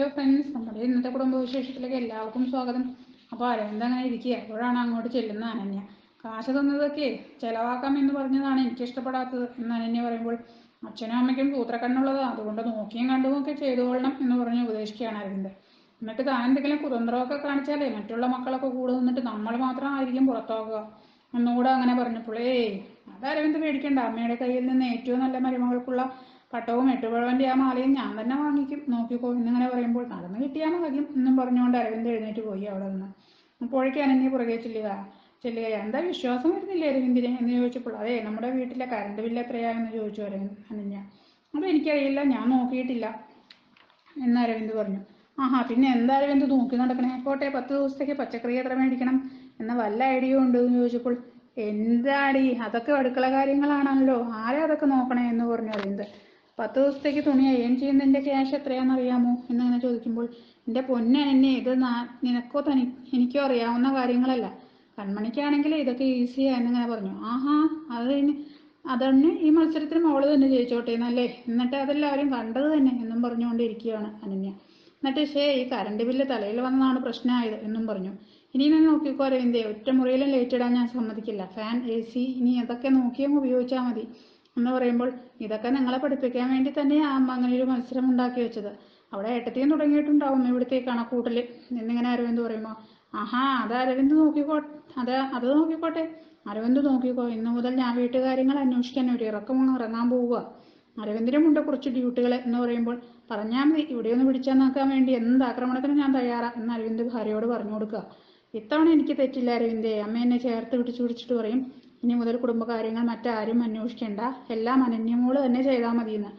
Hello friends നമ്മുടെ ഇന്നത്തെ കുടുംബവിശേഷത്തിലേക്ക് എല്ലാവർക്കും സ്വാഗതം. അപ്പോൾ അരവിന്ദ് അങ്ങനെ ഇരിക്കുക അപ്പോഴാണ് അങ്ങോട്ട് ചെല്ലുന്ന അനന്യ? കാശ് തന്നതൊക്കെ ചിലവാക്കാം എന്ന് പറഞ്ഞതാണ് എനിക്ക് ഇഷ്ടപ്പെടാത്തത് എന്ന് അനന്യ പറയുമ്പോൾ അച്ഛനും അമ്മയ്ക്കും സൂത്രക്കണ്ണുള്ളതാ അതുകൊണ്ട് നോക്കിയും കണ്ടും ഒക്കെ ചെയ്തുകൊള്ളണം എന്ന് പറഞ്ഞ് ഉപദേശിക്കുകയാണ് അരവിന്ദ് എന്നിട്ട് താൻ എന്തെങ്കിലും കുതന്ത്രമൊക്കെ കാണിച്ചാലേ മറ്റുള്ള മക്കളൊക്കെ കൂടെ നിന്നിട്ട് നമ്മൾ മാത്രമായിരിക്കും പുറത്താക്കുക എന്നുകൂടെ അങ്ങനെ പറഞ്ഞപ്പോൾ ഏയ് അത് അരവിന്ദ് പേടിക്കണ്ട. അമ്മയുടെ കയ്യിൽ നിന്ന് ഏറ്റവും നല്ല മരുമകൾക്കുള്ള പട്ടവും എട്ടുപഴവന്റെ ആ മാലയും ഞാൻ തന്നെ വാങ്ങിക്കും. നോക്കിക്കോ എന്നിങ്ങനെ പറയുമ്പോൾ നടന്നു കിട്ടിയാൽ മതിയും എന്നും പറഞ്ഞുകൊണ്ട് അരവിന്ദ് എഴുന്നേറ്റ് പോയി അവിടെ നിന്ന്. അനന്യ പുറകെ ചെല്ലുക ചെല്ലുക എന്താ വിശ്വാസം വരുന്നില്ലേ അരവിന്ദിനെ? എന്ന് ചോദിച്ചപ്പോൾ അതെ നമ്മുടെ വീട്ടിലെ കറണ്ട് ബില്ല് എത്രയാണെന്ന് ചോദിച്ചു അരവിന്ദ് അനന്യ. അത് എനിക്കറിയില്ല ഞാൻ നോക്കിയിട്ടില്ല എന്ന് അരവിന്ദ് പറഞ്ഞു. ആഹാ പിന്നെ എന്താ അരവിന്ദ് നോക്കി നടക്കണേ? പോട്ടെ പത്ത് ദിവസത്തേക്ക് പച്ചക്കറി എത്ര മേടിക്കണം? എന്ന വല്ല ഐഡിയ ഉണ്ട് എന്ന് ചോദിച്ചപ്പോൾ എന്താടി അതൊക്കെ അടുക്കള കാര്യങ്ങളാണല്ലോ. ആരാ അതൊക്കെ നോക്കണേ എന്ന് പറഞ്ഞു അരവിന്ദ്. പത്ത് ദിവസത്തേക്ക് തുണി അയൺ ചെയ്യുന്നതിന്റെ ക്യാഷ് എത്രയാണെന്ന് അറിയാമോ എന്നങ്ങനെ ചോദിക്കുമ്പോൾ എന്റെ പൊന്നെ എന്നെ ഇത് നിനക്കോ തനി എനിക്കോ അറിയാവുന്ന കാര്യങ്ങളല്ല. കൺമണിക്കാണെങ്കിൽ ഇതൊക്കെ ഈസിയാ എന്നിങ്ങനെ പറഞ്ഞു. ആഹാ അത് അതന്നെ ഈ മത്സരത്തിന് മോൾ തന്നെ ജയിച്ചോട്ടെ എന്നല്ലേ എന്നിട്ട് അതെല്ലാവരും കണ്ടത് തന്നെ എന്നും പറഞ്ഞുകൊണ്ടിരിക്കുകയാണ് അനന്യ. എന്നിട്ട് ശേ ഈ കറണ്ട് ബില്ല് തലയിൽ വന്നതാണ് പ്രശ്നമായത് എന്നും പറഞ്ഞു. ഇനി ഞാൻ നോക്കിക്കോ അരവിന്ദേ ഒറ്റ മുറിയിലും ലൈറ്റ് ഇടാൻ ഞാൻ സമ്മതിക്കില്ല. ഫാൻ എ സി ഇനി അതൊക്കെ നോക്കിയും ഉപയോഗിച്ചാൽ മതി. എന്ന് പറയുമ്പോൾ ഇതൊക്കെ നിങ്ങളെ പഠിപ്പിക്കാൻ വേണ്ടി തന്നെയാണ് അമ്മ അങ്ങനെ ഒരു മത്സരം ഉണ്ടാക്കി വെച്ചത്. അവിടെ ഏട്ടത്തെയും തുടങ്ങിയിട്ടുണ്ടാവും ഇവിടുത്തെ ഈ കണക്കൂട്ടൽ എന്നിങ്ങനെ അരവിന്ദ് പറയുമ്പോൾ ആഹാ അത് അരവിന്ദ് നോക്കിക്കോ അത് അത് നോക്കിക്കോട്ടെ. അരവിന്ദ് നോക്കിക്കോ ഇന്നു മുതൽ ഞാൻ വീട്ടുകാര്യങ്ങൾ അന്വേഷിക്കാൻ ഒരു ഇറക്കം ഇറങ്ങാൻ പോവുക. അരവിന്ദിനുമുണ്ട് കുറച്ച് ഡ്യൂട്ടികൾ എന്ന് പറയുമ്പോൾ പറഞ്ഞാൽ മതി. ഇവിടെ ഒന്ന് പിടിച്ചാൽ നോക്കാൻ വേണ്ടി എന്ത് ആക്രമണത്തിനും ഞാൻ തയ്യാറാ എന്ന് അരവിന്ദ് ഭാര്യയോട് പറഞ്ഞു കൊടുക്കുക. ഇത്തവണ എനിക്ക് തെറ്റില്ല അരവിന്ദേ. അമ്മ എന്നെ ചേർത്ത് പിടിച്ചു പിടിച്ചിട്ട് പറയും ഇനി മുതൽ കുടുംബകാര്യങ്ങൾ മറ്റാരും അന്വേഷിക്കേണ്ട. എല്ലാം അനന്യമോൾ തന്നെ ചെയ്താൽ മതിയെന്ന്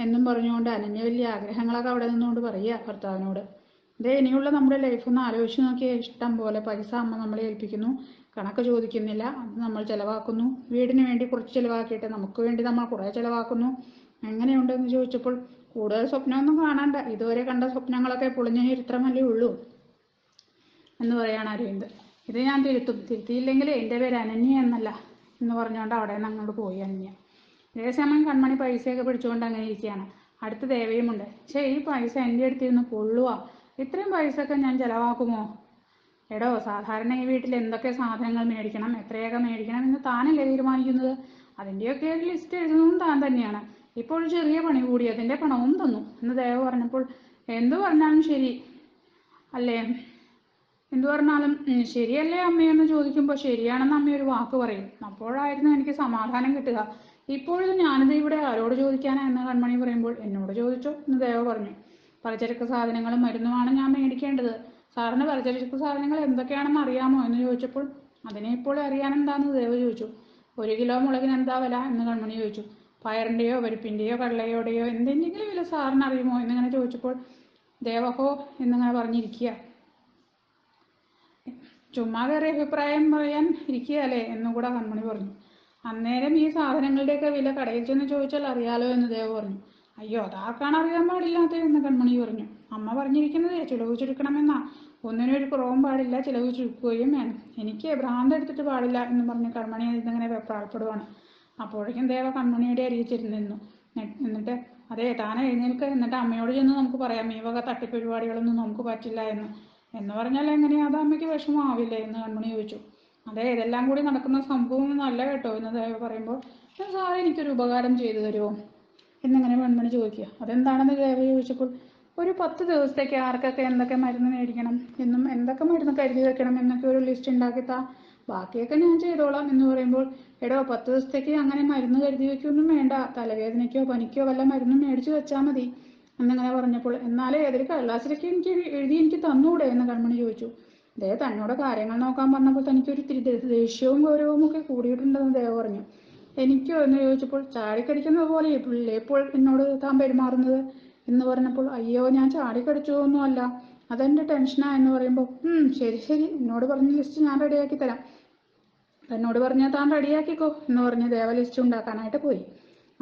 എന്നും പറഞ്ഞുകൊണ്ട് അനന്യ വലിയ ആഗ്രഹങ്ങളൊക്കെ അവിടെ നിന്നുകൊണ്ട് പറയുക ഭർത്താവിനോട്. ഇതേ ഇനിയുള്ള നമ്മുടെ ലൈഫ് ഒന്ന് ആലോചിച്ച് നോക്കിയാൽ ഇഷ്ടം പോലെ പൈസ അമ്മ നമ്മളെ ഏൽപ്പിക്കുന്നു. കണക്ക് ചോദിക്കുന്നില്ല. അത് നമ്മൾ ചിലവാക്കുന്നു. വീടിന് വേണ്ടി കുറച്ച് ചിലവാക്കിയിട്ട് നമുക്ക് വേണ്ടി നമ്മൾ കുറേ ചിലവാക്കുന്നു. എങ്ങനെയുണ്ടെന്ന് ചോദിച്ചപ്പോൾ കൂടുതൽ സ്വപ്നമൊന്നും കാണണ്ട. ഇതുവരെ കണ്ട സ്വപ്നങ്ങളൊക്കെ പൊളിഞ്ഞ ചരിത്രമല്ലേ ഉള്ളൂ എന്ന് പറയാണ് അരവിന്ദ്. ഇത് ഞാൻ തിരുത്തും. തിരുത്തിയില്ലെങ്കിൽ എന്റെ പേര് അനന്യ എന്നല്ല. എന്ന് പറഞ്ഞുകൊണ്ട് അവിടെ നിന്ന് അങ്ങോട്ട് പോയി അന്യ. അതേസമയം കൺമണി പൈസയൊക്കെ പിടിച്ചുകൊണ്ട് അങ്ങനെ ഇരിക്കുകയാണ്. അടുത്ത് ദേവയുമുണ്ട്. പക്ഷേ ഈ പൈസ എന്റെ അടുത്തിരുന്ന് പൊള്ളുക ഇത്രയും പൈസയൊക്കെ ഞാൻ ചിലവാക്കുമോ? എടോ സാധാരണ ഈ വീട്ടിൽ എന്തൊക്കെ സാധനങ്ങൾ മേടിക്കണം എത്രയൊക്കെ മേടിക്കണം എന്ന് താനല്ലേ തീരുമാനിക്കുന്നത്? അതിന്റെയൊക്കെ ഒരു ലിസ്റ്റ് എഴുതുന്നതും താൻ തന്നെയാണ്. ഇപ്പോൾ ചെറിയ പണി കൂടി അതിന്റെ പണവും തന്നു. എന്ന് ദേവ പറഞ്ഞപ്പോൾ എന്തു പറഞ്ഞാലും ശരി. അല്ലേ? എന്തു പറഞ്ഞാലും ശരിയല്ലേ അമ്മയെന്ന് ചോദിക്കുമ്പോൾ ശരിയാണെന്ന് അമ്മ ഒരു വാക്ക് പറയും. അപ്പോഴായിരുന്നു എനിക്ക് സമാധാനം കിട്ടുക. ഇപ്പോഴും ഞാനിത് ഇവിടെ ആരോട് ചോദിക്കാനാ എന്ന് കൺമണി പറയുമ്പോൾ എന്നോട് ചോദിച്ചോ എന്ന് ദേവ പറഞ്ഞു. പലചരക്ക് സാധനങ്ങളും മരുന്നുമാണ് ഞാൻ മേടിക്കേണ്ടത്. സാറിന് പലചരക്ക് സാധനങ്ങൾ എന്തൊക്കെയാണെന്ന് അറിയാമോ എന്ന് ചോദിച്ചപ്പോൾ അതിനെ ഇപ്പോൾ അറിയാൻ എന്താന്ന്? ദേവ ചോദിച്ചു. ഒരു കിലോ മുളകിന് എന്താ വില? എന്ന് കൺമണി ചോദിച്ചു. പയറിന്റെയോ പരിപ്പിന്റെയോ കടലയോടെയോ എന്തെങ്കിലും വില സാറിന് അറിയുമോ? എന്നിങ്ങനെ ചോദിച്ചപ്പോൾ ദേവഹോ എന്നിങ്ങനെ പറഞ്ഞിരിക്കുക. ചുമ്മാ കയറി അഭിപ്രായം പറയാൻ ഇരിക്കുകയല്ലേ എന്ന് കൂടെ കൺമണി പറഞ്ഞു. അന്നേരം ഈ സാധനങ്ങളുടെയൊക്കെ വില കടയിൽ ചെന്ന് ചോദിച്ചാൽ അറിയാലോ എന്ന് ദേവ് പറഞ്ഞു. അയ്യോ അതാർക്കാണ് അറിയാൻ പാടില്ലാത്ത എന്ന് കൺമണി പറഞ്ഞു. അമ്മ പറഞ്ഞിരിക്കുന്നത് ചിലവ് ചുരുക്കണമെന്നാ. ഒന്നിനും ഒരു കുറവും പാടില്ല ചിലവ് ചുരുക്കുകയും വേണം. എനിക്ക് ഭ്രാന്ത് എടുത്തിട്ട് പാടില്ല എന്ന് പറഞ്ഞ് കൺമണി ഇതിങ്ങനെ വെപ്രാളപ്പെടുവാണ്. അപ്പോഴേക്കും ദേവ കൺമണിയുടെ അരികിൽ ചെന്നിരുന്നു എന്നിട്ട് അതെ താൻ എഴുന്നേൽക്ക്. എന്നിട്ട് അമ്മയോട് ചെന്ന് നമുക്ക് പറയാം. ഈ വക തട്ടിപ്പരിപാടികളൊന്നും നമുക്ക് പറ്റില്ല എന്ന്. എന്ന് പറഞ്ഞാൽ എങ്ങനെയാ അത് അമ്മയ്ക്ക് വിഷമമാവില്ലേ എന്ന് കൺമണി ചോദിച്ചു. അതെ ഇതെല്ലാം കൂടി നടക്കുന്ന സംഭവം നല്ല കേട്ടോ. എന്ന് പറയുമ്പോൾ സാറേ എനിക്കൊരു ഉപകാരം ചെയ്തു തരുമോ? എന്നിങ്ങനെ വെൺമണി ചോദിക്കുക. അതെന്താണെന്ന് ദേവ ചോദിച്ചപ്പോൾ ഒരു പത്ത് ദിവസത്തേക്ക് ആർക്കൊക്കെ എന്തൊക്കെ മരുന്ന് മേടിക്കണം എന്നും എന്തൊക്കെ മരുന്ന് കരുതി വെക്കണം എന്നൊക്കെ ഒരു ലിസ്റ്റ് ഉണ്ടാക്കി താ. ബാക്കിയൊക്കെ ഞാൻ ചെയ്തോളാം. എന്ന് പറയുമ്പോൾ എടോ പത്ത് ദിവസത്തേക്ക് അങ്ങനെ മരുന്ന് കരുതി വെക്കൊന്നും വേണ്ട. തലവേദനയ്ക്കോ പനിക്കോ വല്ല മരുന്നും മേടിച്ച് വെച്ചാൽ മതി. എന്നിങ്ങനെ പറഞ്ഞപ്പോൾ എന്നാലേ ഏതൊരു കടലാസിലൊക്കെ എനിക്ക് എഴുതി എനിക്ക് തന്നൂടെ? എന്ന് കൺമണി ചോദിച്ചു. ദേ തന്നോട് കാര്യങ്ങൾ നോക്കാൻ പറഞ്ഞപ്പോൾ തനിക്കൊരു ദേ- ദേഷ്യവും ഗൗരവവും ഒക്കെ കൂടിയിട്ടുണ്ടെന്ന് ദേവ പറഞ്ഞു. എനിക്കോ? എന്ന് ചോദിച്ചപ്പോൾ ചാടിക്കടിക്കുന്നത് പോലെ ഇപ്പോൾ എന്നോട് താൻ പെരുമാറുന്നത്? എന്ന് പറഞ്ഞപ്പോൾ അയ്യോ ഞാൻ ചാടിക്കടിച്ചതൊന്നും അല്ല. അതെന്റെ ടെൻഷനാ എന്ന് പറയുമ്പോൾ ഉം ശരി ശരി. എന്നോട് പറഞ്ഞ ലിസ്റ്റ് ഞാൻ റെഡിയാക്കി തരാം. തന്നോട് പറഞ്ഞാൽ താൻ റെഡിയാക്കിക്കോ എന്ന് പറഞ്ഞ് ദേവ ലിസ്റ്റ് ഉണ്ടാക്കാനായിട്ട് പോയി.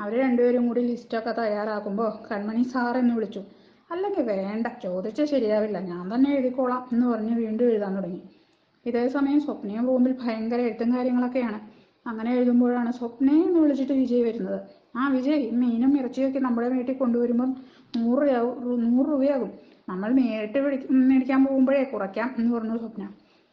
അവർ രണ്ടുപേരും കൂടി ലിസ്റ്റൊക്കെ തയ്യാറാക്കുമ്പോൾ കൺമണി സാർ എന്ന് വിളിച്ചു. അല്ലെങ്കിൽ വേണ്ട ചോദിച്ചാൽ ശരിയാവില്ല ഞാൻ തന്നെ എഴുതിക്കോളാം എന്ന് പറഞ്ഞ് വീണ്ടും എഴുതാൻ തുടങ്ങി. ഇതേ സമയം സ്വപ്നയും റൂമിൽ ഭയങ്കര എഴുത്തും കാര്യങ്ങളൊക്കെയാണ്. അങ്ങനെ എഴുതുമ്പോഴാണ് സ്വപ്നയെ എന്ന് വിളിച്ചിട്ട് വിജയ് വരുന്നത്. ആ വിജയ് മീനും ഇറച്ചിയൊക്കെ നമ്മുടെ വീട്ടിൽ കൊണ്ടുവരുമ്പം നൂറ് രൂപ നൂറ് രൂപയാകും. നമ്മൾ നേരിട്ട് മേടിക്കാൻ പോകുമ്പോഴേ കുറയ്ക്കാം എന്ന് പറഞ്ഞു സ്വപ്ന.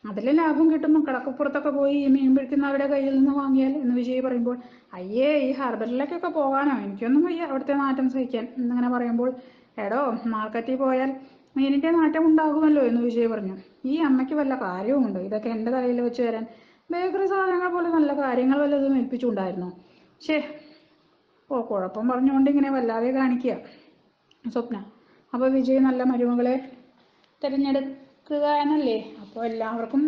അതിൽ ലാഭം കിട്ടുന്നു. കടക്കപ്പുറത്തൊക്കെ പോയി ഈ മീൻ പിടിക്കുന്നവരുടെ കയ്യിൽ നിന്ന് വാങ്ങിയാൽ എന്ന് വിജയ് പറയുമ്പോൾ അയ്യേ ഈ ഹാർബറിലേക്കൊക്കെ പോകാനോ? എനിക്കൊന്നും വയ്യ അവിടുത്തെ നാറ്റം സഹിക്കാൻ. എന്നിങ്ങനെ പറയുമ്പോൾ എടോ മാർക്കറ്റിൽ പോയാൽ മീനിന്റെ നാറ്റം ഉണ്ടാകുമല്ലോ എന്ന് വിജയ് പറഞ്ഞു. ഈ അമ്മയ്ക്ക് വല്ല കാര്യവുമുണ്ടോ? ഇതൊക്കെ എന്റെ തലയിൽ വെച്ച് തരാൻ ബേക്കറി സാധനങ്ങൾ പോലെ നല്ല കാര്യങ്ങൾ വല്ലതും ഏൽപ്പിച്ചുണ്ടായിരുന്നോ? ശേ ഓ കുഴപ്പം പറഞ്ഞുകൊണ്ട് ഇങ്ങനെ വല്ലാതെ കാണിക്കുക സ്വപ്ന. അപ്പോൾ വിജയ് നല്ല മരുമകളെ തിരഞ്ഞെടുക്കുക എന്നല്ലേ അപ്പോൾ എല്ലാവർക്കും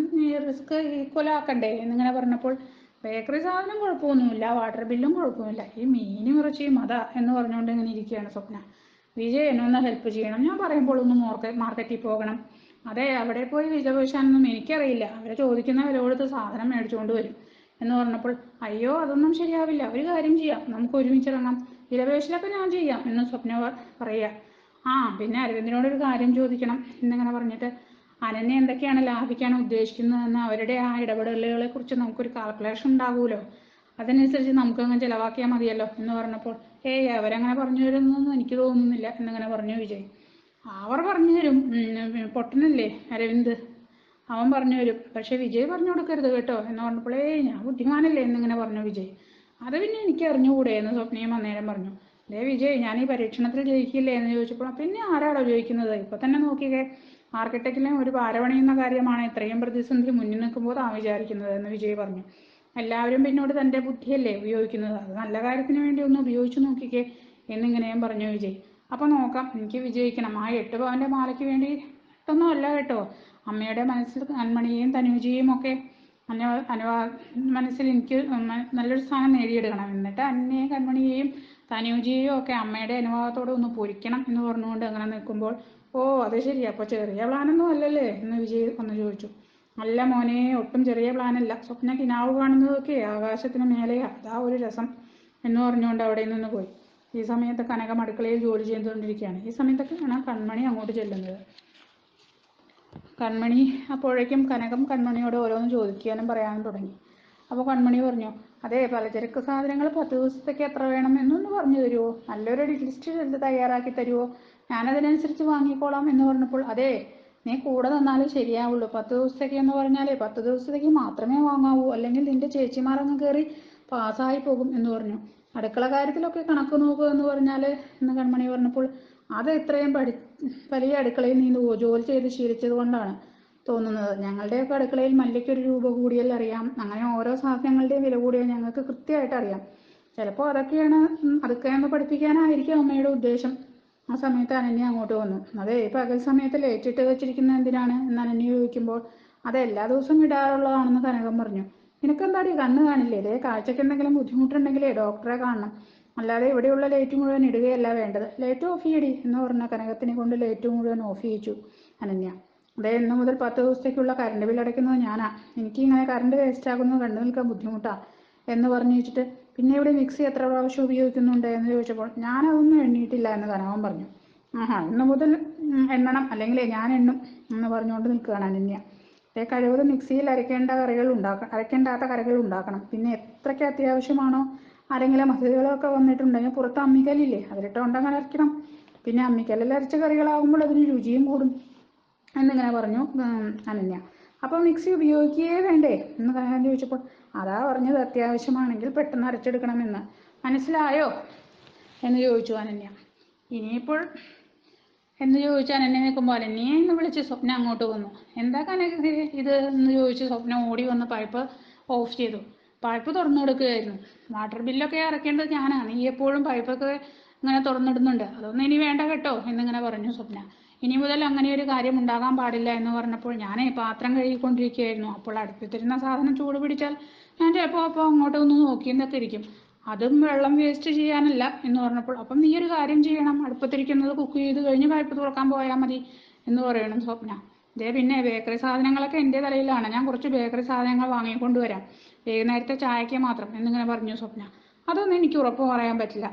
റിസ്ക് ഈക്വൽ ആക്കണ്ടേ? എന്നിങ്ങനെ പറഞ്ഞപ്പോൾ ബേക്കറി സാധനം കുഴപ്പമൊന്നുമില്ല വാട്ടർ ബില്ലും കുഴപ്പമില്ല ഈ മീനും ഇറച്ചിയും അതാ എന്ന് പറഞ്ഞുകൊണ്ട് ഇങ്ങനെ ഇരിക്കുകയാണ് സ്വപ്ന. വിജയ് എന്നെ ഒന്ന് ഹെൽപ്പ് ചെയ്യണം. ഞാൻ പറയുമ്പോൾ ഒന്ന് മാർക്കറ്റ് മാർക്കറ്റിൽ പോകണം. അതെ അവിടെ പോയി വില പേശാനൊന്നും എനിക്കറിയില്ല. അവരെ ചോദിക്കുന്ന വില കൊടുത്ത് സാധനം മേടിച്ചുകൊണ്ട് വരും. എന്ന് പറഞ്ഞപ്പോൾ അയ്യോ അതൊന്നും ശരിയാവില്ല. ഒരു കാര്യം ചെയ്യാം. നമുക്ക് ഒരുമിച്ചിറങ്ങാം വിലപേശലൊക്കെ ഞാൻ ചെയ്യാം എന്ന് സ്വപ്ന പറയുക ആ പിന്നെ അരവിന്ദിനോട് ഒരു കാര്യം ചോദിക്കണം. എന്നിങ്ങനെ പറഞ്ഞിട്ട് അനന്യ എന്തൊക്കെയാണ് ലാഭിക്കാൻ ഉദ്ദേശിക്കുന്നതെന്ന് അവരുടെ ആ ഇടപെടലുകളെ കുറിച്ച് നമുക്കൊരു കാൽക്കുലേഷൻ ഉണ്ടാകുമല്ലോ അതനുസരിച്ച് നമുക്കങ്ങ് ചിലവാക്കിയാൽ മതിയല്ലോ എന്ന് പറഞ്ഞപ്പോൾ ഏയ് അവരങ്ങനെ പറഞ്ഞു തരുന്നൊന്നും എനിക്ക് തോന്നുന്നില്ല എന്നിങ്ങനെ പറഞ്ഞു വിജയ്. അവർ പറഞ്ഞു തരും. പൊട്ടനല്ലേ അരവിന്ദ്? അവൻ പറഞ്ഞു തരും. പക്ഷെ വിജയ് പറഞ്ഞു കൊടുക്കരുത് കേട്ടോ എന്ന് പറഞ്ഞപ്പോൾ ഏയ് ഞാൻ ബുദ്ധിമാനല്ലേ എന്നിങ്ങനെ പറഞ്ഞു വിജയ്. അത് പിന്നെ എനിക്ക് അറിഞ്ഞുകൂടെ എന്ന് സ്വപ്നയും അന്നേരം പറഞ്ഞു. ദേ വിജയ് ഞാൻ ഈ പരീക്ഷണത്തിൽ ജയിക്കില്ലേ? എന്ന് ചോദിച്ചപ്പോൾ പിന്നെ ആരാടോ ജയിക്കുന്നത്? ഇപ്പൊ തന്നെ നോക്കിക്കേ. ആർക്കിടെക്റ്റിലെ ഒരു പാരപണിയുന്ന കാര്യമാണ് ഇത്രയും പ്രതിസന്ധി മുന്നിൽ നിൽക്കുമ്പോൾ താൻ വിചാരിക്കുന്നത് എന്ന് വിജയ് പറഞ്ഞു. എല്ലാവരും പിന്നോട് തന്റെ ബുദ്ധിയല്ലേ ഉപയോഗിക്കുന്നത്? അത് നല്ല കാര്യത്തിന് വേണ്ടി ഒന്ന് ഉപയോഗിച്ചു നോക്കിക്കേ എന്നിങ്ങനെയും പറഞ്ഞു വിജയ്. അപ്പൊ നോക്കാം എനിക്ക് വിജയിക്കണം. ആ എട്ട് പവന്റെ മാലയ്ക്ക് വേണ്ടി ഇട്ടൊന്നും അല്ല കേട്ടോ. അമ്മയുടെ മനസ്സിൽ അന്മണിയെയും തനുജയും ഒക്കെ അന അനുവാ മനസ്സിൽ എനിക്ക് നല്ലൊരു സ്ഥാനം നേടിയെടുക്കണം. എന്നിട്ട് അന്നയെയും കൺമണിയെയും തനുജയെയും ഒക്കെ അമ്മയുടെ അനുവാദത്തോടെ ഒന്ന് പൊരിക്കണം എന്ന് പറഞ്ഞുകൊണ്ട് അങ്ങനെ നിൽക്കുമ്പോൾ ഓ അത് ശരി. അപ്പോൾ ചെറിയ പ്ലാനൊന്നും അല്ലല്ലേ? എന്ന് വിജയ് ഒന്ന് ചോദിച്ചു. അല്ല മോനെ ഒട്ടും ചെറിയ പ്ലാനല്ല. സ്വപ്ന കിനാവ് കാണുന്നതൊക്കെ ആകാശത്തിന് മേലെയാ അതാ ഒരു രസം. എന്ന് പറഞ്ഞുകൊണ്ട് അവിടെ നിന്ന് പോയി. ഈ സമയത്ത് കനകം അടുക്കളയിൽ ജോലി ചെയ്തുകൊണ്ടിരിക്കുകയാണ്. ഈ സമയത്തൊക്കെയാണ് കൺമണി അങ്ങോട്ട് ചെല്ലുന്നത്. കൺമണി അപ്പോഴേക്കും കനകം കൺമണിയോട് ഓരോന്ന് ചോദിക്കാനും പറയാനും തുടങ്ങി. അപ്പോൾ കൺമണി പറഞ്ഞു അതെ പലചരക്ക് സാധനങ്ങൾ പത്ത് ദിവസത്തേക്ക് എത്ര വേണം എന്നൊന്ന് പറഞ്ഞു തരുമോ നല്ലൊരു ലിസ്റ്റ് തയ്യാറാക്കി തരുമോ ഞാനതിനനുസരിച്ച് വാങ്ങിക്കോളാം എന്ന് പറഞ്ഞപ്പോൾ അതെ നീ കൂടെ തന്നാലേ ശരിയാവുള്ളൂ. പത്ത് ദിവസത്തേക്ക് എന്ന് പറഞ്ഞാലേ പത്ത് ദിവസത്തേക്ക് മാത്രമേ വാങ്ങാവൂ. അല്ലെങ്കിൽ നിന്റെ ചേച്ചിമാരങ്ങ് കയറി പാസ്സായി പോകും എന്ന് പറഞ്ഞു. അടുക്കള കാര്യത്തിലൊക്കെ കണക്ക് നോക്കുക എന്ന് പറഞ്ഞാൽ എന്ന് കൺമണി പറഞ്ഞപ്പോൾ അത് എത്രയും പഠി വലിയ അടുക്കളയിൽ നീ ജോലി ചെയ്ത് ശീലിച്ചത് കൊണ്ടാണ്. തോന്നുന്നത്. ഞങ്ങളുടെയൊക്കെ അടുക്കളയിൽ മല്ലിക്കൊരു രൂപ കൂടിയാൽ അറിയാം. അങ്ങനെ ഓരോ സാധനങ്ങളുടെയും വില കൂടിയാൽ ഞങ്ങൾക്ക് കൃത്യമായിട്ട് അറിയാം. ചിലപ്പോൾ അതൊക്കെയാണ് അതൊക്കെ ഒന്ന് പഠിപ്പിക്കാനായിരിക്കും അമ്മയുടെ ഉദ്ദേശം. ആ സമയത്ത് അനന്യ അങ്ങോട്ട് വന്നു. അതെ പകൽ സമയത്ത് ലേറ്റിട്ട് വെച്ചിരിക്കുന്നത് എന്തിനാണ്? എന്ന് അനന്യ ചോദിക്കുമ്പോൾ അത് എല്ലാ ദിവസവും ഇടാറുള്ളതാണെന്ന് കനകം പറഞ്ഞു. നിനക്കെന്താടി കണ്ണ് കാണില്ലേ? ഇതേ കാഴ്ചക്ക് എന്തെങ്കിലും ബുദ്ധിമുട്ടുണ്ടെങ്കിലേ ഡോക്ടറെ കാണണം. അല്ലാതെ ഇവിടെയുള്ള ലൈറ്റ് മുഴുവൻ ഇടുകയല്ല വേണ്ടത്. ലൈറ്റ് ഓഫ് ചെയ്യടി എന്ന് പറഞ്ഞ കനകത്തിനെ കൊണ്ട് ലൈറ്റ് മുഴുവൻ ഓഫ് ചെയ്യിച്ചു അനന്യ. അതെ ഇന്ന് മുതൽ പത്ത് ദിവസത്തേക്കുള്ള കറണ്ട് ബിൽ അടയ്ക്കുന്നത് ഞാനാ. എനിക്ക് ഇങ്ങനെ കറണ്ട് വേസ്റ്റ് ആകുന്നത് കണ്ടു നിൽക്കാൻ ബുദ്ധിമുട്ടാ എന്ന് പറഞ്ഞു വെച്ചിട്ട് പിന്നെ ഇവിടെ മിക്സി എത്ര പ്രാവശ്യം ഉപയോഗിക്കുന്നുണ്ട്? എന്ന് ചോദിച്ചപ്പോൾ ഞാനതൊന്നും എണ്ണിയിട്ടില്ല എന്ന് കനകൻ പറഞ്ഞു. ആഹാ ഇന്ന് മുതൽ എണ്ണണം. അല്ലെങ്കിൽ ഞാൻ എണ്ണും എന്ന് പറഞ്ഞുകൊണ്ട് നിൽക്കുകയാണ് അനന്യ. അതേ കഴിവതും മിക്സിയിൽ അരയ്ക്കേണ്ട കറികൾ ഉണ്ടാക്കണം അരയ്ക്കേണ്ടാത്ത കറികൾ ഉണ്ടാക്കണം. പിന്നെ എത്രയ്ക്ക് അത്യാവശ്യമാണോ? ആരെങ്കിലും അതിഥികളൊക്കെ വന്നിട്ടുണ്ടെങ്കിൽ പുറത്ത് അമ്മിക്കല്ലില്ലേ അതിലിട്ട് ഉണ്ടെങ്കിൽ അരയ്ക്കണം. പിന്നെ അമ്മിക്കല്ലിൽ അരച്ച കറികളാകുമ്പോൾ അതിന് രുചിയും കൂടും. എന്നിങ്ങനെ പറഞ്ഞു അനന്യ. അപ്പോൾ മിക്സി ഉപയോഗിക്കുകയേ വേണ്ടേ? എന്ന് കാര്യം ചോദിച്ചപ്പോൾ അതാ പറഞ്ഞത് അത്യാവശ്യമാണെങ്കിൽ പെട്ടെന്ന് അരച്ചെടുക്കണമെന്ന്. മനസ്സിലായോ? എന്ന് ചോദിച്ചു അനന്യ. ഇനിയിപ്പോൾ എന്ന് ചോദിച്ചു അനന്യ നിൽക്കുമ്പോൾ അനന്യെ എന്ന് വിളിച്ച് സ്വപ്ന അങ്ങോട്ട് വന്നു. എന്താ കനകി ഇത്? എന്ന് ചോദിച്ച് സ്വപ്ന ഓടി വന്ന് പൈപ്പ് ഓഫ് ചെയ്തു. പൈപ്പ് തുറന്നു കൊടുക്കുകയായിരുന്നു വാട്ടർ ബില്ലൊക്കെ അടയ്ക്കേണ്ടത് ഞാനാണ് ഈ എപ്പോഴും പൈപ്പൊക്കെ ഇങ്ങനെ തുറന്നിടുന്നുണ്ട്. അതൊന്നും ഇനി വേണ്ട കേട്ടോ എന്നിങ്ങനെ പറഞ്ഞു സ്വപ്ന. ഇനി മുതൽ അങ്ങനെ ഒരു കാര്യം ഉണ്ടാകാൻ പാടില്ല എന്ന് പറഞ്ഞപ്പോൾ ഞാനേ പാത്രം കഴുകിക്കൊണ്ടിരിക്കുകയായിരുന്നു. അപ്പോൾ അടുപ്പത്തിരുന്ന സാധനം ചൂട് പിടിച്ചാൽ ഞാൻ ചിലപ്പോൾ അപ്പോൾ അങ്ങോട്ട് ഒന്ന് നോക്കിയെന്നൊക്കെ ഇരിക്കും. അതും വെള്ളം വേസ്റ്റ് ചെയ്യാനല്ല എന്ന് പറഞ്ഞപ്പോൾ അപ്പം നീ ഒരു കാര്യം ചെയ്യണം. അടുപ്പത്തിരിക്കുന്നത് കുക്ക് ചെയ്ത് കഴിഞ്ഞ് പൈപ്പ് തുറക്കാൻ പോയാൽ മതി എന്ന് പറയണം സ്വപ്ന. ഇതേ പിന്നെ ബേക്കറി സാധനങ്ങളൊക്കെ എന്റെ തലയിലാണ്. ഞാൻ കുറച്ച് ബേക്കറി സാധനങ്ങൾ വാങ്ങിക്കൊണ്ട് വരാം. വൈകുന്നേരത്തെ ചായക്ക് മാത്രം എന്നിങ്ങനെ പറഞ്ഞു സ്വപ്ന. അതൊന്നും എനിക്ക് ഉറപ്പ് പറയാൻ പറ്റില്ല.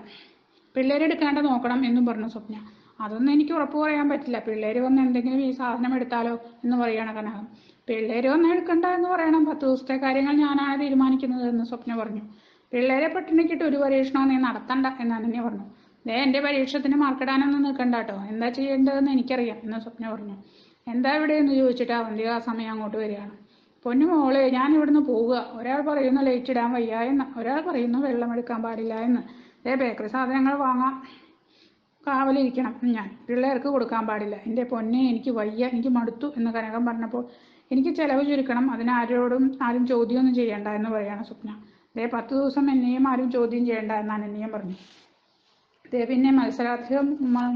പിള്ളേരെടുക്കാണ്ട് നോക്കണം എന്നും പറഞ്ഞു സ്വപ്ന. അതൊന്നും എനിക്ക് ഉറപ്പ് പറയാൻ പറ്റില്ല. പിള്ളേർ വന്ന് എന്തെങ്കിലും ഈ സാധനം എടുത്താലോ എന്ന് പറയണ കനകം പിള്ളേർ വന്ന് എടുക്കണ്ട എന്ന് പറയണം. പത്ത് ദിവസത്തെ കാര്യങ്ങൾ ഞാനാണ് തീരുമാനിക്കുന്നത് എന്ന് സ്വപ്ന പറഞ്ഞു. പിള്ളേരെ പട്ടിണിക്കിട്ട് ഒരു പരീക്ഷണവും നീ നടത്തണ്ട എന്ന് അനന്യ പറഞ്ഞു. ദേ എന്റെ പരീക്ഷത്തിന് മാർക്കിടാനൊന്നും നിൽക്കണ്ട കേട്ടോ എന്താ ചെയ്യേണ്ടതെന്ന് എനിക്കറിയാം എന്ന് സ്വപ്ന പറഞ്ഞു. എന്താ ഇവിടെ എന്ന് ചോദിച്ചിട്ട് അവന്തിക ആ സമയം അങ്ങോട്ട് വരികയാണ്. പൊന്നു മോളെ ഞാൻ ഇവിടുന്ന് പോവുക. ഒരാൾ പറയുന്നു ലൈറ്റ് ഇടാൻ വയ്യ എന്ന് ഒരാൾ പറയുന്നു വെള്ളം എടുക്കാൻ പാടില്ല എന്ന്. ദേ ബേക്കറി സാധനങ്ങൾ വാങ്ങാം. കാവലിരിക്കണം ഞാൻ. പിള്ളേർക്ക് കൊടുക്കാൻ പാടില്ല. എന്റെ പൊന്നെ എനിക്ക് വയ്യ എനിക്ക് മടുത്തു എന്ന് കനകം പറഞ്ഞപ്പോൾ എനിക്ക് ചിലവ് ചുരുക്കണം. അതിന് ആരോടും ആരും ചോദ്യമൊന്നും ചെയ്യണ്ട എന്ന് പറയാണ് സ്വപ്ന. അതേ പത്ത് ദിവസം എന്നെയും ആരും ചോദ്യം ചെയ്യണ്ട എന്നാണ് എന്നെയും പറഞ്ഞു അതേ പിന്നെ മത്സരാർത്ഥികൾ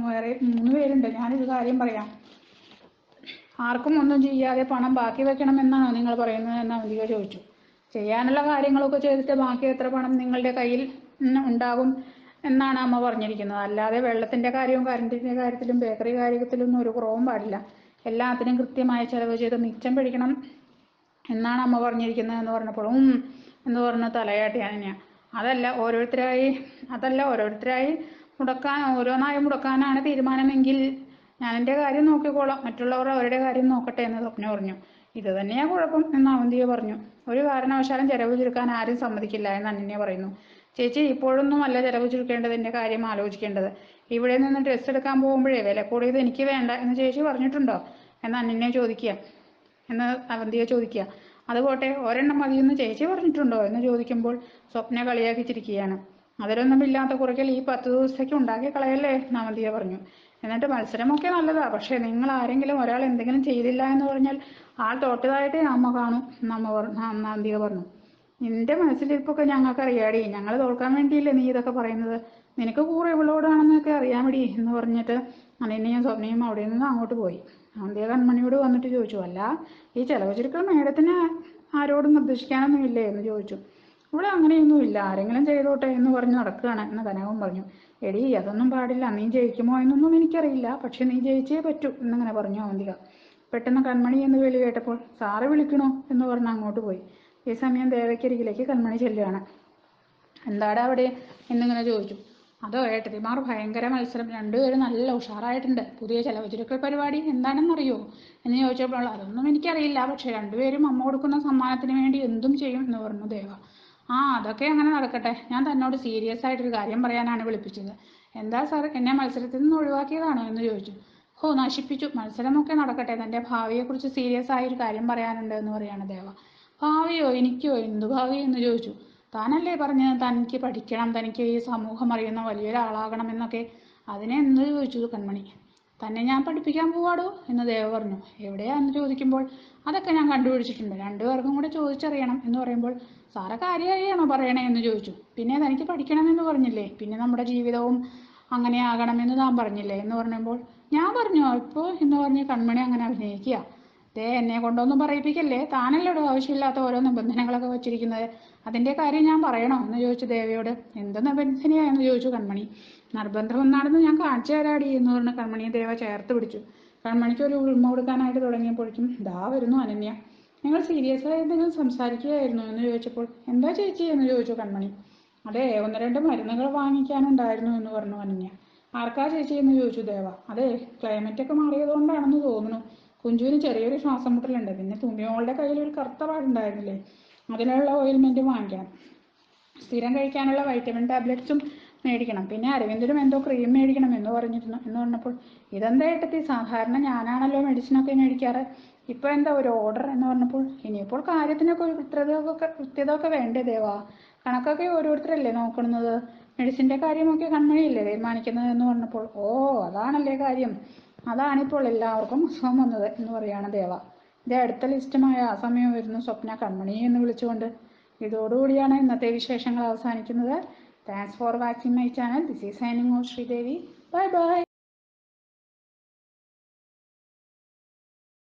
വേറെ മൂന്ന് പേരുണ്ട്. ഞാനൊരു കാര്യം പറയാം. ആർക്കും ഒന്നും ചെയ്യാതെ പണം ബാക്കി വെക്കണമെന്നാണോ നിങ്ങൾ പറയുന്നത് എന്ന് അവന്തിക ചോദിച്ചു. ചെയ്യാനുള്ള കാര്യങ്ങളൊക്കെ ചെയ്തിട്ട് ബാക്കി എത്ര പണം നിങ്ങളുടെ കയ്യിൽ ഉണ്ടാകും? എന്നാണ് അമ്മ പറഞ്ഞിരിക്കുന്നത്. അല്ലാതെ വെള്ളത്തിന്റെ കാര്യവും കറണ്ടിന്റെ കാര്യത്തിലും ബേക്കറി കാര്യത്തിലൊന്നും ഒരു കുറവും പാടില്ല. എല്ലാത്തിനും കൃത്യമായ ചെലവ് ചെയ്ത് മിച്ചം പിടിക്കണം എന്നാണ് അമ്മ പറഞ്ഞിരിക്കുന്നത് എന്ന് പറഞ്ഞപ്പോഴും എന്ന് പറഞ്ഞ തലയാട്ടി അനന്യ. അതല്ല ഓരോരുത്തരായി അതല്ല ഓരോരുത്തരായി മുടക്കാൻ ഓരോന്നായി മുടക്കാനാണ് തീരുമാനമെങ്കിൽ ഞാൻ എന്റെ കാര്യം നോക്കിക്കോളാം. മറ്റുള്ളവർ അവരുടെ കാര്യം നോക്കട്ടെ എന്ന് സ്വപ്ന പറഞ്ഞു. ഇത് തന്നെയാ കുഴപ്പം എന്ന് അവന്തിയെ പറഞ്ഞു. ഒരു കാരണവശാലും ചെലവ് ചുരുക്കാൻ ആരും സമ്മതിക്കില്ല എന്ന് അനന്യ പറയുന്നു. ചേച്ചി ഇപ്പോഴൊന്നും അല്ല ചെലവ് ചുരുക്കേണ്ടതിന്റെ കാര്യം ആലോചിക്കേണ്ടത്. ഇവിടെ നിന്ന് ഡ്രസ്സ് എടുക്കാൻ പോകുമ്പോഴേ വില കൂടിയത് എനിക്ക് വേണ്ട എന്ന് ചേച്ചി പറഞ്ഞിട്ടുണ്ടോ? എന്ന് അനന്യ ചോദിക്കുക. എന്ന് അവന്തിയെ ചോദിക്കുക. അതുപോട്ടെ ഒരെണ്ണം മതിയെന്ന് ചേച്ചി പറഞ്ഞിട്ടുണ്ടോ? എന്ന് ചോദിക്കുമ്പോൾ സ്വപ്ന കളിയാക്കി ചിരിക്കുകയാണ് അതിലൊന്നും ഇല്ലാത്ത കുറയ്ക്കൽ ഈ പത്ത് ദിവസത്തേക്ക് ഉണ്ടാക്കി കളയല്ലേ? എന്ന് അവന്തിക പറഞ്ഞു. എന്നിട്ട് മത്സരമൊക്കെ നല്ലതാ പക്ഷേ നിങ്ങൾ ആരെങ്കിലും ഒരാൾ എന്തെങ്കിലും ചെയ്തില്ല എന്ന് പറഞ്ഞാൽ ആൾ തോറ്റതായിട്ടേ അമ്മ കാണും പറഞ്ഞു അവന്തിക പറഞ്ഞു. നിന്റെ മനസ്സിലിരിപ്പൊക്കെ ഞങ്ങൾക്ക് അറിയാടി ഞങ്ങൾ തോൽക്കാൻ വേണ്ടിയില്ലേ നീ ഇതൊക്കെ പറയുന്നത്? നിനക്ക് കൂറെ ഇവളോടാണെന്നൊക്കെ അറിയാമടി എന്ന് പറഞ്ഞിട്ട് അനന്യയും സ്വപ്നയും അവിടെ നിന്ന് അങ്ങോട്ട് പോയി. അവന്തിക കൺമണിയോട് വന്നിട്ട് ചോദിച്ചു അല്ല ഈ ചെലവ് ചുരുക്കൽ മേഡത്തിന് ആരോടും നിർദ്ദേശിക്കാനൊന്നുമില്ലേ എന്ന് ചോദിച്ചു. ഇവിടെ അങ്ങനെയൊന്നുമില്ല ആരെങ്കിലും ചെയ്തോട്ടെ എന്ന് പറഞ്ഞ് നടക്കുകയാണ് എന്ന് കനകം പറഞ്ഞു. എടി അതൊന്നും പാടില്ല. നീ ജയിക്കുമോ എന്നൊന്നും എനിക്കറിയില്ല. പക്ഷെ നീ ജയിച്ചേ പറ്റൂ എന്നിങ്ങനെ പറഞ്ഞു അവന്തിക. പെട്ടെന്ന് കൺമണി എന്ന് വിളി കേട്ടപ്പോൾ സാറ് വിളിക്കണോ? എന്ന് പറഞ്ഞ് അങ്ങോട്ട് പോയി. ഈ സമയം ദേവയ്ക്കരികിലേക്ക് കൺമണി ചെല്ലുകയാണ്. എന്താടാ അവിടെ? എന്നിങ്ങനെ ചോദിച്ചു. അതോ ഏട്ടത്തിമാർ ഭയങ്കര മത്സരം. രണ്ടുപേരും നല്ല ഉഷാറായിട്ടുണ്ട്. പുതിയ ചെലവചുരുക്കൽ പരിപാടി എന്താണെന്നറിയോ? എന്ന് ചോദിച്ചപ്പോൾ അതൊന്നും എനിക്കറിയില്ല. പക്ഷെ രണ്ടുപേരും അമ്മ കൊടുക്കുന്ന സമ്മാനത്തിന് വേണ്ടി എന്തും ചെയ്യും എന്ന് പറഞ്ഞു ദേവ. ആ അതൊക്കെ അങ്ങനെ നടക്കട്ടെ. ഞാൻ തന്നോട് സീരിയസ് ആയിട്ടൊരു കാര്യം പറയാനാണ് വിളിപ്പിച്ചത്. എന്താ സാർ എന്നെ മത്സരത്തിൽ നിന്ന് ഒഴിവാക്കിയതാണോ എന്ന് ചോദിച്ചു. ഹോ നശിപ്പിച്ചു. മത്സരമൊക്കെ നടക്കട്ടെ. തന്റെ ഭാവിയെക്കുറിച്ച് സീരിയസ് ആയ ഒരു കാര്യം പറയാനുണ്ട് എന്ന് പറയാണ് ദേവ. ഭാവിയോ? എനിക്കോ? എന്തു ഭാവി എന്ന് ചോദിച്ചു. താനല്ലേ പറഞ്ഞത്? തനിക്ക് പഠിക്കണം തനിക്ക് ഈ സമൂഹം അറിയുന്ന വലിയൊരാളാകണം എന്നൊക്കെ അതിനെ എന്ത് ചോദിച്ചു? കൺമണി. തന്നെ ഞാൻ പഠിപ്പിക്കാൻ പോവാടോ? എന്ന് ദേവ പറഞ്ഞു. എവിടെയാ? എന്ന് ചോദിക്കുമ്പോൾ അതൊക്കെ ഞാൻ കണ്ടുപിടിച്ചിട്ടുണ്ട്. രണ്ടുപേർക്കും കൂടെ ചോദിച്ചറിയണം എന്ന് പറയുമ്പോൾ സാറ കാര്യമായിയാണോ പറയണേ? എന്ന് ചോദിച്ചു. പിന്നെ തനിക്ക് പഠിക്കണം എന്ന് പറഞ്ഞില്ലേ? പിന്നെ നമ്മുടെ ജീവിതവും അങ്ങനെ ആകണം എന്ന് താൻ പറഞ്ഞില്ലേ? എന്ന് പറയുമ്പോൾ ഞാൻ പറഞ്ഞു. ഇപ്പോൾ എന്ന് പറഞ്ഞ് കൺമണി അങ്ങനെ അഭിനയിക്കുക. ദേ എന്നെ കൊണ്ടൊന്നും പറയിപ്പിക്കല്ലേ? താനല്ലോടോ ആവശ്യമില്ലാത്ത ഓരോ നിബന്ധനകളൊക്കെ വെച്ചിരിക്കുന്നത്? അതിന്റെ കാര്യം ഞാൻ പറയണോ? എന്ന് ചോദിച്ചു ദേവിയോട്. എന്ത് നിബന്ധനയാണെന്ന് ചോദിച്ചു കൺമണി. നിർബന്ധം ഒന്നാണെന്ന് ഞാൻ കാണിച്ചു തരാടി എന്ന് പറഞ്ഞ് കൺമണിയെ ദേവ ചേർത്ത് പിടിച്ചു. കൺമണിക്ക് ഒരു ഉൾമ കൊടുക്കാനായിട്ട് തുടങ്ങിയപ്പോഴേക്കും ദാ വരുന്നു അനന്യ. നിങ്ങൾ സീരിയസ് ആയി എന്തെങ്കിലും സംസാരിക്കുകയായിരുന്നു? എന്ന് ചോദിച്ചപ്പോൾ എന്താ ചേച്ചി? എന്ന് ചോദിച്ചു കൺമണി. അതെ ഒന്ന് രണ്ട് മരുന്നുകൾ വാങ്ങിക്കാനുണ്ടായിരുന്നു എന്ന് പറഞ്ഞു അനന്യ. ആർക്കാ ചേച്ചി? എന്ന് ചോദിച്ചു ദേവ. അതെ ക്ലൈമറ്റ് ഒക്കെ മാറിയത് കൊണ്ടാണെന്ന് തോന്നുന്നു. കുഞ്ചുവിന് ചെറിയൊരു ശ്വാസം മുട്ടലുണ്ട്. പിന്നെ തുമ്പിമോളുടെ കയ്യിൽ ഒരു കറുത്ത പാടുണ്ടായിരുന്നില്ലേ അതിനുള്ള ഓയിൽമെന്റ് വാങ്ങിക്കണം. സ്ഥിരം കഴിക്കാനുള്ള വൈറ്റമിൻ ടാബ്ലറ്റ്സും മേടിക്കണം. പിന്നെ അരവിന്ദനും എന്തോ ക്രീം മേടിക്കണം എന്ന് പറഞ്ഞിരുന്നു. എന്ന് പറഞ്ഞപ്പോൾ ഇതെന്താ ഏട്ടത്തി? സാധാരണ ഞാനാണല്ലോ മെഡിസിനൊക്കെ മേടിക്കാറ്. ഇപ്പൊ എന്താ ഒരു ഓർഡർ എന്ന് പറഞ്ഞപ്പോൾ ഇനിയിപ്പോൾ കാര്യത്തിനൊക്കെ ഒരു കൃത്യതയൊക്കെ കൃത്യതയൊക്കെ വേണ്ടേ ദേവാ. കണക്കൊക്കെ ഓരോരുത്തരല്ലേ നോക്കുന്നത്? മെഡിസിന്റെ കാര്യമൊക്കെ കൺമണിയല്ലേ തീരുമാനിക്കുന്നത്? എന്ന് പറഞ്ഞപ്പോൾ ഓ അതാണല്ലേ കാര്യം. അതാണിപ്പോൾ എല്ലാവർക്കും അസുഖം വന്നത് എന്ന് പറയാണ് ദേവ. ഇത് അടുത്ത ലിസ്റ്റുമായ ആ സമയം വരുന്ന സ്വപ്ന കൺമണി എന്ന് വിളിച്ചുകൊണ്ട്. ഇതോടുകൂടിയാണ് ഇന്നത്തെ വിശേഷങ്ങൾ അവസാനിക്കുന്നത്. Thanks for watching my channel this is signing off Sridevi bye bye